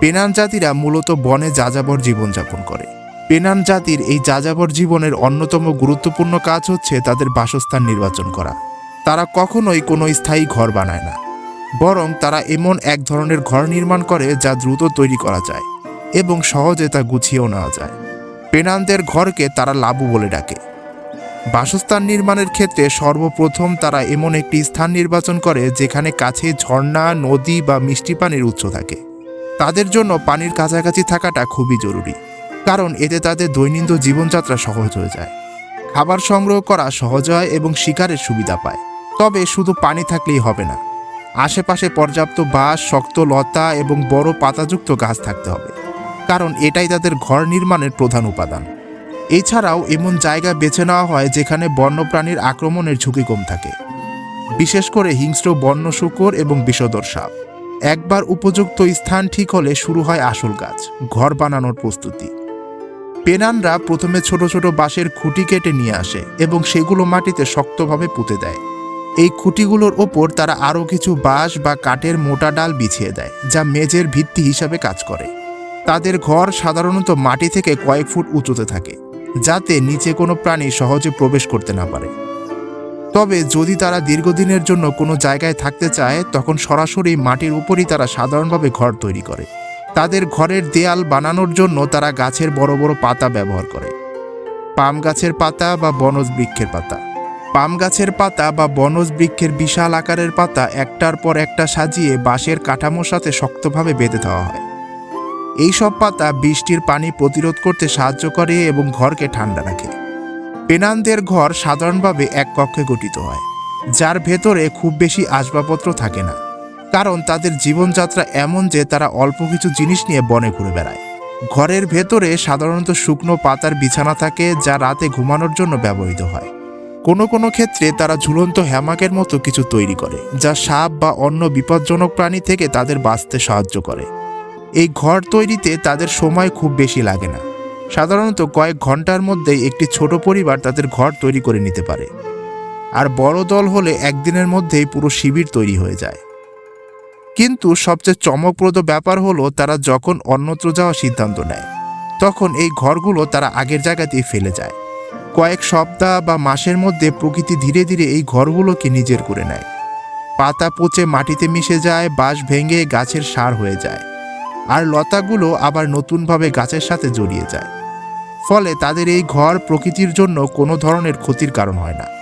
Pennant জাতিরা মূলত বনে যাযাবর জীবনযাপন করে। পেনান জাতির এই যাযাবর জীবনের অন্যতম গুরুত্বপূর্ণ কাজ হচ্ছে তাদের বাসস্থান নির্বাচন করা। তারা কখনোই কোনো স্থায়ী ঘর বানায় না। বরং তারা এমন এক ধরনের ঘর নির্মাণ করে যা দ্রুত তৈরি করা যায় এবং সহজে তা গুছিয়েও নেওয়া যায়। পেনানদের ঘরকে তারা লাবু বলে ডাকে। বাসস্থান নির্মাণের ক্ষেত্রে সর্বপ্রথম তারা এমন একটি স্থান নির্বাচন করে যেখানে কাছে ঝর্ণা, নদী বা মিষ্টি পানির উৎস থাকে। তাদের জন্য পানির কাছাকাছি থাকাটা খুবই জরুরি, কারণ এতে তাদের দৈনন্দিন জীবনযাত্রা সহজ হয়ে যায়। খাবার সংগ্রহ করা সহজ হয় এবং শিকারের সুবিধা পায়, তবে শুধু পানি থাকলেই হবে না। আশেপাশে পর্যাপ্ত বাঁশ, শক্ত লতা এবং বড় পাতাযুক্ত গাছ থাকতে হবে, কারণ এটাই তাদের ঘর নির্মাণের প্রধান উপাদান। এছাড়াও এমন জায়গা বেছে নেওয়া হয় যেখানে বন্যপ্রাণীর আক্রমণের ঝুঁকি কম থাকে। বিশেষ করে হিংস্র বন্য শুকর এবং বিষধর সাপ। একবার উপযুক্ত স্থান ঠিক হলে শুরু হয় আসল কাজ, ঘর বানানোর প্রস্তুতি। পেনানরা প্রথমে ছোট ছোট বাঁশের খুঁটি কেটে নিয়ে আসে এবং সেগুলো মাটিতে শক্তভাবে পুঁতে দেয়। এই খুঁটিগুলোর ওপর তারা আরও কিছু বাঁশ বা কাঠের মোটা ডাল বিছিয়ে দেয়, যা মেজের ভিত্তি হিসাবে কাজ করে। তাদের ঘর সাধারণত মাটি থেকে কয়েক ফুট উঁচুতে থাকে, যাতে নিচে কোনো প্রাণী সহজে প্রবেশ করতে না পারে। তবে যদি তারা দীর্ঘদিনের জন্য কোনো জায়গায় থাকতে চায়, তখন সরাসরি মাটির উপরই তারা সাধারণভাবে ঘর তৈরি করে। তাদের ঘরের দেয়াল বানানোর জন্য তারা গাছের বড় বড় পাতা ব্যবহার করে। পাম গাছের পাতা বা বনজ বৃক্ষের পাতা। পাম গাছের পাতা বা বনজ বৃক্ষের বিশাল আকারের পাতা একটার পর একটা সাজিয়ে বাঁশের কাঠামোর সাথে শক্তভাবে বেঁধে দেওয়া হয়। এইসব পাতা বৃষ্টির পানি প্রতিরোধ করতে সাহায্য করে এবং ঘরকে ঠান্ডা রাখে। পেনানদের ঘর সাধারণভাবে এক কক্ষে গঠিত হয়, যার ভেতরে খুব বেশি আসবাবপত্র থাকে না, কারণ তাদের জীবনযাত্রা এমন যে তারা অল্প কিছু জিনিস নিয়ে বনে ঘুরে বেড়ায়। ঘরের ভেতরে সাধারণত শুকনো পাতার বিছানা থাকে যা রাতে ঘুমানোর জন্য ব্যবহৃত হয়। কোনো কোনো ক্ষেত্রে তারা ঝুলন্ত হ্যামাকের মতো কিছু তৈরি করে, যা সাপ বা অন্য বিপজ্জনক প্রাণী থেকে তাদের বাঁচতে সাহায্য করে। এই ঘর তৈরিতে তাদের সময় খুব বেশি লাগে না। সাধারণত কয়েক ঘণ্টার মধ্যেই একটি ছোট পরিবার তাদের ঘর তৈরি করে নিতে পারে। আর বড় দল হলে একদিনের মধ্যেই পুরো শিবির তৈরি হয়ে যায়। কিন্তু সবচেয়ে চমকপ্রদ ব্যাপার হলো তারা যখন অন্যত্র যাওয়ার সিদ্ধান্ত নেয়, তখন এই ঘরগুলো তারা আগের জায়গাতেই ফেলে যায়। কয়েক সপ্তাহ বা মাসের মধ্যে প্রকৃতি ধীরে ধীরে এই ঘরগুলোকে নিজের করে নেয়। পাতা পচে মাটিতে মিশে যায়, বাঁশ ভেঙে গাছের সার হয়ে যায়। আর লতাগুলো আবার নতুনভাবে গাছের সাথে জড়িয়ে যায়। ফলে তাদের এই ঘর প্রকৃতির জন্য কোনো ধরনের ক্ষতির কারণ হয় না।